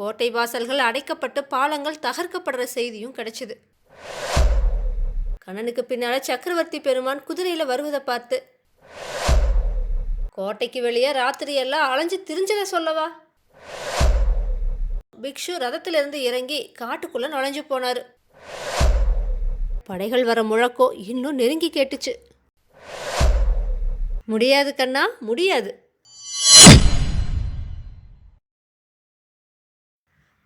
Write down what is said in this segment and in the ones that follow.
கோட்டை வாசல்கள் அடைக்கப்பட்டு பாலங்கள் தகர்க்கப்படுற செய்தியும் கிடைச்சிது. கண்ணனுக்கு பின்னால சக்கரவர்த்தி பெருமான் குதிரையில வருவதை பார்த்து கோட்டைக்கு வெளியே ராத்திரி எல்லாம் அலைஞ்சு திரிஞ்சத சொல்லவா? பிக்ஷு ரதத்திலிருந்து இறங்கி காட்டுக்குள்ள நுழைஞ்சு போனாரு. படைகள் வர முழக்கோ இன்னும் நெருங்கி கேட்டுச்சு. முடியாது கண்ணா முடியாது.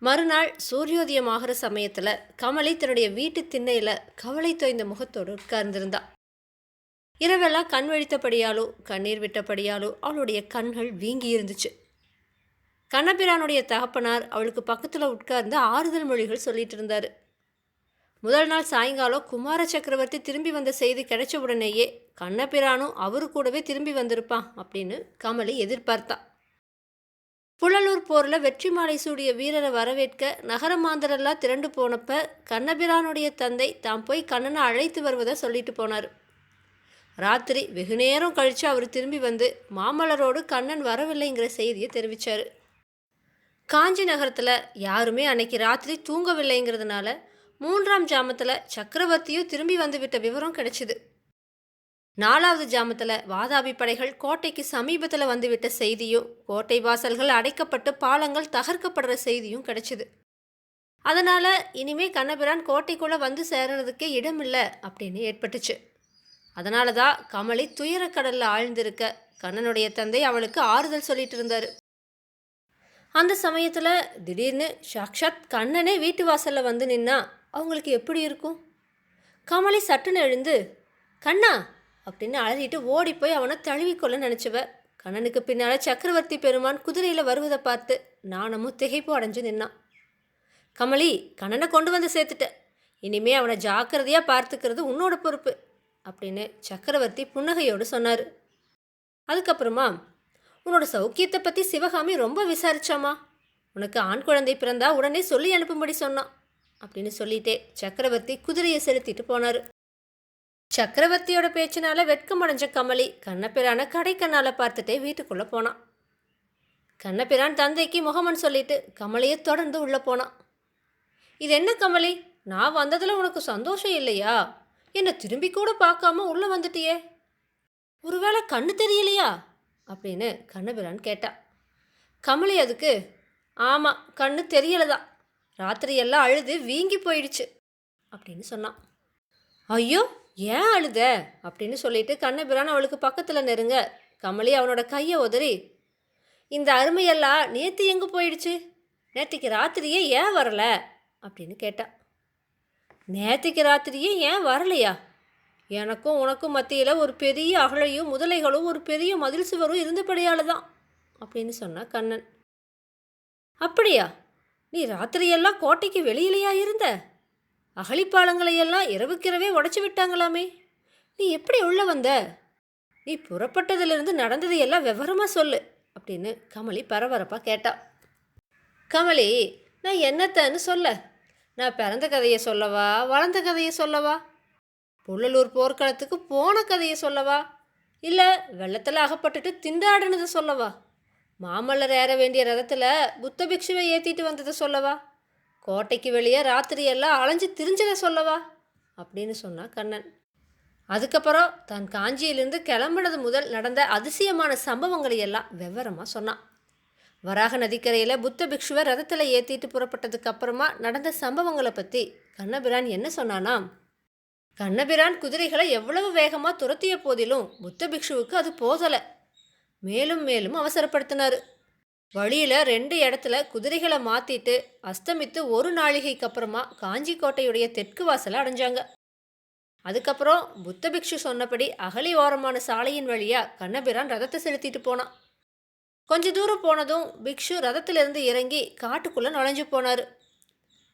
மறுநாள் சூரியோதயம் ஆகிற சமயத்தில் கமலி தன்னுடைய வீட்டு திண்ணையில் கவலை தோய்ந்த முகத்தோடு உட்கார்ந்திருந்தா. இரவெல்லாம் கண் வழித்தபடியாலோ கண்ணீர் விட்டபடியாலோ அவளுடைய கண்கள் வீங்கி இருந்துச்சு. கண்ணபிரானுடைய தகப்பனார் அவளுக்கு பக்கத்தில் உட்கார்ந்து ஆறுதல் மொழிகள் சொல்லிட்டு இருந்தார். முதல் நாள் சாயங்காலம் குமார சக்கரவர்த்தி திரும்பி வந்த செய்தி கிடைச்ச உடனேயே கண்ணபிரானும் அவரு கூடவே திரும்பி வந்திருப்பான் அப்படின்னு கமலி எதிர்பார்த்தான் புழலூர் போரில் வெற்றி மாலை சூடிய வீரரை வரவேற்க நகரமாந்தரெல்லாம் திரண்டு போனப்ப கண்ணபிரானுடைய தந்தை தாம் போய் கண்ணனை அழைத்து வருவதை சொல்லிட்டு போனார். ராத்திரி வெகு நேரம் கழித்து அவர் திரும்பி வந்து மாமல்லரோடு கண்ணன் வரவில்லைங்கிற செய்தியை தெரிவித்தார் காஞ்சி நகரத்தில் யாருமே அன்னைக்கு ராத்திரி தூங்கவில்லைங்கிறதுனால மூன்றாம் ஜாமத்தில் சக்கரவர்த்தியும் திரும்பி வந்துவிட்ட விவரம் கிடைச்சிது. நாலாவது ஜாமத்தில் வாதாபி படைகள் கோட்டைக்கு சமீபத்தில் வந்துவிட்ட செய்தியும் கோட்டை வாசல்கள் அடைக்கப்பட்டு பாலங்கள் தகர்க்கப்படுற செய்தியும் கிடைச்சிது. அதனால் இனிமே கண்ணபிரான் கோட்டைக்குள்ளே வந்து சேரறதுக்கே இடமில்லை அப்படின்னு ஏற்பட்டுச்சு. அதனால தான் கமலி துயரக்கடலில் ஆழ்ந்திருக்க கண்ணனுடைய தந்தை அவளுக்கு ஆறுதல் சொல்லிட்டு இருந்தார். அந்த சமயத்தில் திடீர்னு சாக்ஷாத் கண்ணனே வீட்டு வாசலில் வந்து நின்னா அவங்களுக்கு எப்படி இருக்கும்? கமலி சட்டுன்னு எழுந்து கண்ணா அப்படின்னு அலறிட்டு ஓடி போய் அவனை தழுவிக்கொள்ள நினச்சவ. கண்ணனுக்கு பின்னால் சக்கரவர்த்தி பெருமான் குதிரையில் வருவதை பார்த்து நாணமும் திகைப்பு அடைஞ்சு நின்னான். கமலி கண்ணனை கொண்டு வந்து சேர்த்துட்டேன் இனிமே அவனை ஜாக்கிரதையாக பார்த்துக்கிறது உன்னோட பொறுப்பு அப்படின்னு சக்கரவர்த்தி புன்னகையோடு சொன்னார். அதுக்கப்புறமா உன்னோட சௌக்கியத்தை பற்றி சிவகாமி ரொம்ப விசாரிச்சாமா? உனக்கு ஆண் குழந்தை பிறந்தா உடனே சொல்லி அனுப்பும்படி சொன்னான் அப்படின்னு சொல்லிட்டே சக்கரவர்த்தி குதிரையை செலுத்திட்டு போனார். சக்கரவர்த்தியோட பேச்சினால வெட்கமடைஞ்ச கமலி கண்ணபிரான கடைக்கண்ணால பார்த்துட்டே வீட்டுக்குள்ளே போனான் கண்ணபிரான் தந்தைக்கு முகமன் சொல்லிட்டு கமலியை தொடர்ந்து உள்ளே போனான் இது என்ன கமலி? நான் வந்ததில் உனக்கு சந்தோஷம் இல்லையா? என்னை திரும்பி கூட பார்க்காம உள்ளே வந்துட்டியே? ஒருவேளை கண்ணு தெரியலையா? அப்படின்னு கண்ணபிரான் கேட்டா. கமலி அதுக்கு ஆமாம் கண்ணு தெரியலதான். ராத்திரி எல்லாம் அழுது வீங்கி போயிடுச்சு. அப்படின்னு சொன்னான். ஐயோ ஏன் அழுத? அப்படின்னு சொல்லிட்டு கண்ணபிரான் அவளுக்கு பக்கத்தில் நெருங்க. கமலி அவனோட கையை உதறி இந்த அருமையெல்லாம் நேற்று எங்கே போயிடுச்சு? நேற்றுக்கு ராத்திரியே ஏன் வரல? அப்படின்னு கேட்டா. நேற்றுக்கு ராத்திரியே ஏன் வரலையா? எனக்கும் உனக்கும் மத்தியில் ஒரு பெரிய அகழையும் முதலைகளும் ஒரு பெரிய மதில் சுவரும் இருந்தபடியால் தான் அப்படின்னு சொன்னா கண்ணன். அப்படியா? நீ ராத்திரியெல்லாம் கோட்டைக்கு வெளியிலையா இருந்த? அகழிப்பாலங்களையெல்லாம் இரவுக்கிரவே உடச்சி விட்டாங்களாமே. நீ எப்படி உள்ளே வந்த? நீ புறப்பட்டதிலிருந்து நடந்ததையெல்லாம் விவரமாக சொல்லு அப்படின்னு கமலி பரபரப்பாக கேட்டா. கமலி நான் என்னத்தன்னு சொல்ல. நான் பிறந்த கதையை சொல்லவா? வளர்ந்த கதையை சொல்லவா? புள்ளலூர் போர்க்களத்துக்கு போன கதையை சொல்லவா? இல்லை வெள்ளத்தில் அகப்பட்டுட்டு திண்டாடினதை சொல்லவா? மாமல்லர் ஏற வேண்டிய ரதத்தில் புத்த பிக்ஷுவை ஏற்றிட்டு வந்ததை சொல்லவா? கோட்டைக்கு வெளியே ராத்திரியெல்லாம் அலைஞ்சு திரிஞ்சதை சொல்லவா? அப்படின்னு சொன்னா கண்ணன். அதுக்கப்புறம் தான் காஞ்சியிலிருந்து கிளம்பினது முதல் நடந்த அதிசயமான சம்பவங்களை எல்லாம் விவரமாக சொன்னான். வராக நதிக்கரையில் புத்த பிக்ஷுவை ரதத்தில் ஏற்றிட்டு புறப்பட்டதுக்கு அப்புறமா நடந்த சம்பவங்களை பற்றி கண்ணபிரான் என்ன சொன்னானாம் கண்ணபிரான் குதிரைகளை எவ்வளவு வேகமாக துரத்திய போதிலும் புத்த பிக்ஷுவுக்கு அது போதலை. மேலும் மேலும் அவசரப்படுத்தினார். வழியில் ரெண்டு இடத்துல குதிரைகளை மாற்றிட்டு அஸ்தமித்து ஒரு நாளிகைக்கு அப்புறமா காஞ்சி கோட்டையுடைய தெற்கு வாசலை அடைஞ்சாங்க. அதுக்கப்புறம் புத்த பிக்ஷு சொன்னபடி அகலி ஓரமான சாலையின் வழியாக கண்ணபிரான் ரதத்தை செலுத்திட்டு போனான். கொஞ்ச தூரம் போனதும் பிக்ஷு ரதத்திலிருந்து இறங்கி காட்டுக்குள்ளே நுழைஞ்சு போனார்.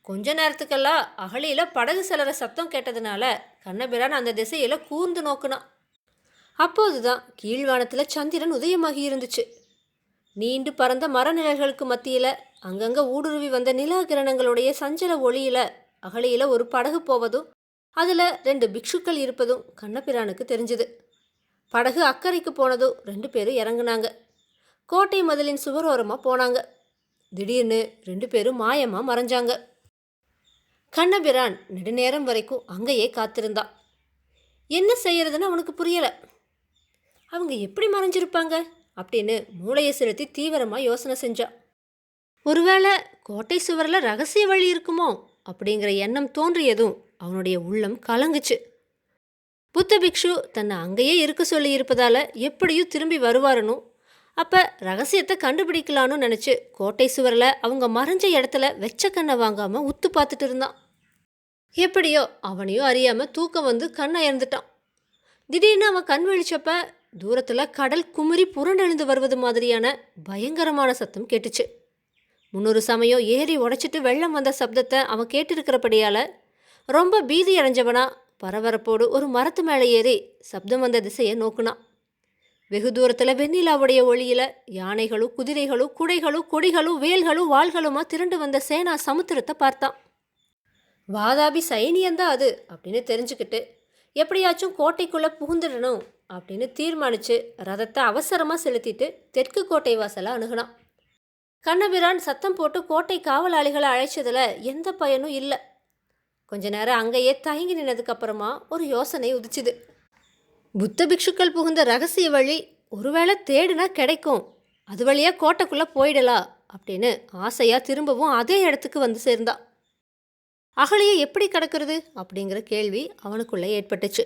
கொஞ்ச நேரத்துக்கெல்லாம் அகலியில் படகு செலற சத்தம் கேட்டதுனால கண்ணபிரான் அந்த திசையில் கூர்ந்து நோக்குனான். அப்போது தான் கீழ்வானத்தில் சந்திரன் உதயமாகி இருந்துச்சு. நீண்டு பறந்த மரநிழல்களுக்கு மத்தியில் அங்கங்கே ஊடுருவி வந்த நிலா கிரணங்களுடைய சஞ்சல ஒளியில் அகலியில் ஒரு படகு போவதும் அதில் ரெண்டு பிக்ஷுக்கள் இருப்பதும் கண்ணபிரானுக்கு தெரிஞ்சுது. படகு அக்கறைக்கு போனதும் ரெண்டு பேரும் இறங்குனாங்க. கோட்டை மதிலின் சுவரோரமாக போனாங்க. திடீர்னு ரெண்டு பேரும் மாயமாக மறைஞ்சாங்க. கண்ணபிரான் நெடுநேரம் வரைக்கும் அங்கேயே காத்திருந்தான் என்ன செய்யறதுன்னு அவனுக்கு புரியலை. அவங்க எப்படி மறைஞ்சிருப்பாங்க? அப்படின்னு மூளையை செலுத்தி தீவிரமாக யோசனை செஞ்சான் ஒருவேளை கோட்டை சுவரில் ரகசிய வழி இருக்குமோ? அப்படிங்கிற எண்ணம் தோன்றியதும் அவனுடைய உள்ளம் கலங்குச்சு. புத்த பிக்ஷு தன்னை அங்கேயே இருக்க சொல்லி இருப்பதால் எப்படியும் திரும்பி வருவாருன்னு. அப்போ ரகசியத்தை கண்டுபிடிக்கலான்னு நினச்சி கோட்டை சுவரில் அவங்க மறைஞ்ச இடத்துல வெச்ச கண்ணை வாங்காமல் உத்து பார்த்துட்டு இருந்தான். எப்படியோ அவனையும் அறியாமல் தூக்கம் வந்து கண்ணை இறந்துட்டான் திடீர்னு அவன் கண் விழிச்சப்ப தூரத்தில் கடல் குமரி புரண்டெழுந்து வருவது மாதிரியான பயங்கரமான சத்தம் கேட்டுச்சு. முன்னொரு சமயம் ஏறி உடைச்சிட்டு வெள்ளம் வந்த சப்தத்தை அவன் கேட்டிருக்கிறபடியால் ரொம்ப பீதி அடைஞ்சவனா பரபரப்போடு ஒரு மரத்து மேலே ஏறி சப்தம் வந்த திசையை நோக்குனான். வெகு தூரத்தில் வெண்ணிலாவுடைய ஒளியில் யானைகளும் குதிரைகளும் குடைகளும் கொடிகளும் வேல்களும் வாள்களுமா திரண்டு வந்த சேனா சமுத்திரத்தை பார்த்தான். வாதாபி சைனியந்தான் அது? அப்படின்னு தெரிஞ்சுக்கிட்டு எப்படியாச்சும் கோட்டைக்குள்ளே புகுந்துடணும் அப்படின்னு தீர்மானித்து ரதத்தை அவசரமாக செலுத்திட்டு தெற்கு கோட்டை வாசலை அணுகுனான். கண்ணபிரான் சத்தம் போட்டு கோட்டை காவலாளிகளை அழைச்சதில் எந்த பயனும் இல்லை. கொஞ்ச நேரம் அங்கேயே தயங்கி நின்னதுக்கப்புறமா ஒரு யோசனை உதிச்சுது. புத்த பிக்ஷுக்கள் புகுந்த ரகசிய வழி ஒருவேளை தேடுனா கிடைக்கும். அது வழியாக கோட்டைக்குள்ளே போயிடலாம் அப்படின்னு ஆசையாக திரும்பவும் அதே இடத்துக்கு வந்து சேர்ந்தான் அகலியை எப்படி கடக்கிறது அப்படிங்கிற கேள்வி அவனுக்குள்ளே ஏற்பட்டுச்சு.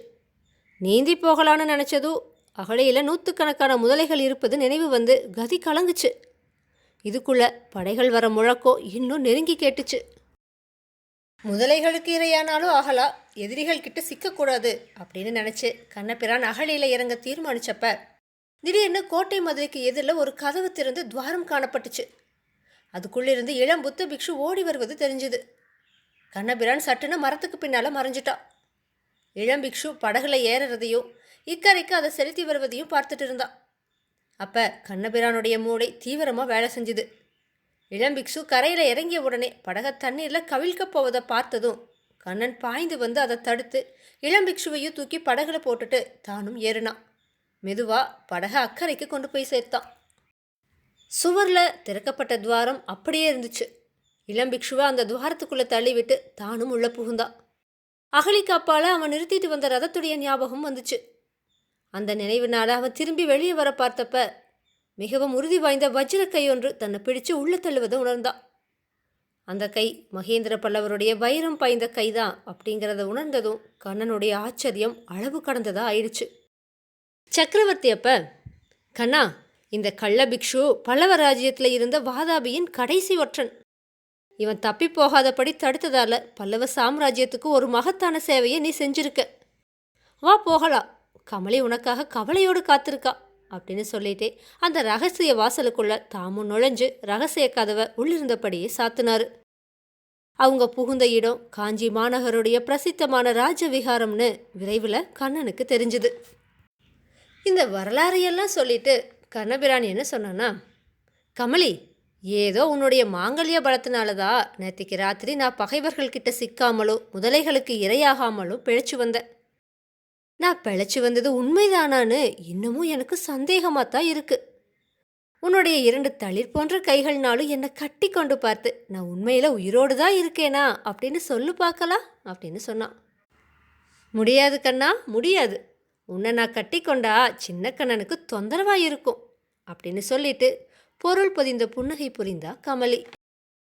நீந்தி போகலான்னு நினச்சதும் அகழியில் நூற்றுக்கணக்கான முதலைகள் இருப்பது நினைவு வந்து கதி கலங்குச்சு. இதுக்குள்ள படைகள் வர முழக்கோ இன்னும் நெருங்கி கேட்டுச்சு. முதலைகளுக்கு இரையானாலும் ஆகலா எதிரிகள் கிட்ட சிக்கக்கூடாது அப்படின்னு நினச்சி கண்ணபிரான் அகழியில் இறங்க தீர்மானிச்சப்ப திடீர்னு கோட்டை மதுரைக்கு எதிரில் ஒரு கதவு திறந்து துவாரம் காணப்பட்டுச்சு. அதுக்குள்ளிருந்து இளம் புத்த பிக்ஷு ஓடி வருவது தெரிஞ்சுது. கண்ணபிரான் சட்டுன்னு மரத்துக்கு பின்னால் மறைஞ்சிட்டான் இளம் பிக்ஷு படகுல ஏறுறதையும் இக்கரைக்கு அதை செலுத்தி வருவதையும் பார்த்துட்டு இருந்தான் அப்போ கண்ணபிரானுடைய மூளை தீவிரமாக வேலை செஞ்சுது. இளம் பிக்ஷு கரையில் இறங்கிய உடனே படகை தண்ணீரில் கவிழ்க்கப் போவதை பார்த்ததும் கண்ணன் பாய்ந்து வந்து அதை தடுத்து இளம் பிக்ஷுவையும் தூக்கி படகுல போட்டுட்டு தானும் ஏறினான் மெதுவாக படகை அக்கறைக்கு கொண்டு போய் சேர்த்தான் சுவரில் திறக்கப்பட்ட துவாரம் அப்படியே இருந்துச்சு. இளம் பிக்ஷுவை அந்த துவாரத்துக்குள்ளே தள்ளிவிட்டு தானும் உள்ளே புகுந்தான் அகலிக்காப்பால் அவன் நிறுத்திட்டு வந்த ரதத்துடைய ஞாபகம் வந்துச்சு. அந்த நினைவுனால அவன் திரும்பி வெளியே வர பார்த்தப்ப மிகவும் உறுதி வாய்ந்த வஜ்ர கை ஒன்று தன்னை பிடிச்சு உள்ள தள்ளுவதை உணர்ந்தான் அந்த கை மகேந்திர பல்லவருடைய வைரம் பாய்ந்த கைதான் அப்படிங்கிறத உணர்ந்ததும் கண்ணனுடைய ஆச்சரியம் அளவு கடந்ததா ஆயிடுச்சு. சக்கரவர்த்தி அப்ப கண்ணா இந்த கள்ள பிக்ஷு பல்லவ ராஜ்யத்தில் இருந்த வாதாபியின் கடைசி ஒற்றன். இவன் தப்பி போகாதபடி தடுத்ததால பல்லவ சாம்ராஜ்யத்துக்கு ஒரு மகத்தான சேவையை நீ செஞ்சிருக்க. வா போகலாம். கமலி உனக்காக கவலையோடு காத்திருக்கா அப்படின்னு சொல்லிட்டே அந்த ரகசிய வாசலுக்குள்ள தாமும் நுழைஞ்சு ரகசிய கதவை உள்ளிருந்தபடியே சாத்தினாரு. அவங்க புகுந்த இடம் காஞ்சி மாநகருடைய பிரசித்தமான ராஜவிகாரம்னு விரைவில் கண்ணனுக்கு தெரிஞ்சுது. இந்த வரலாறையெல்லாம் சொல்லிட்டு கண்ணபிரான் என்ன சொன்னான்னா கமலி ஏதோ உன்னுடைய மாங்கல்ய பலத்தினாலதான் நேத்திக்கு ராத்திரி நான் பகைவர்கள்கிட்ட சிக்காமலும் முதலைகளுக்கு இரையாகாமலோ பிழைச்சு வந்தேன் நான் பிழைச்சு வந்தது உண்மைதானான்னு இன்னமும் எனக்கு சந்தேகமாக தான் இருக்கு. உன்னுடைய இரண்டு தளிர் போன்ற கைகள்னாலும் என்னை கட்டி கொண்டு பார்த்து நான் உண்மையில் உயிரோடு தான் இருக்கேனா அப்படின்னு சொல்லு பார்க்கலாம் அப்படின்னு சொன்னான். முடியாது கண்ணா முடியாது. உன்னை நான் கட்டி கொண்டா சின்ன கண்ணனுக்கு தொந்தரவாக இருக்கும் அப்படின்னு சொல்லிட்டு பொருள் பதிந்த புன்னகை புரிந்தா கமலி.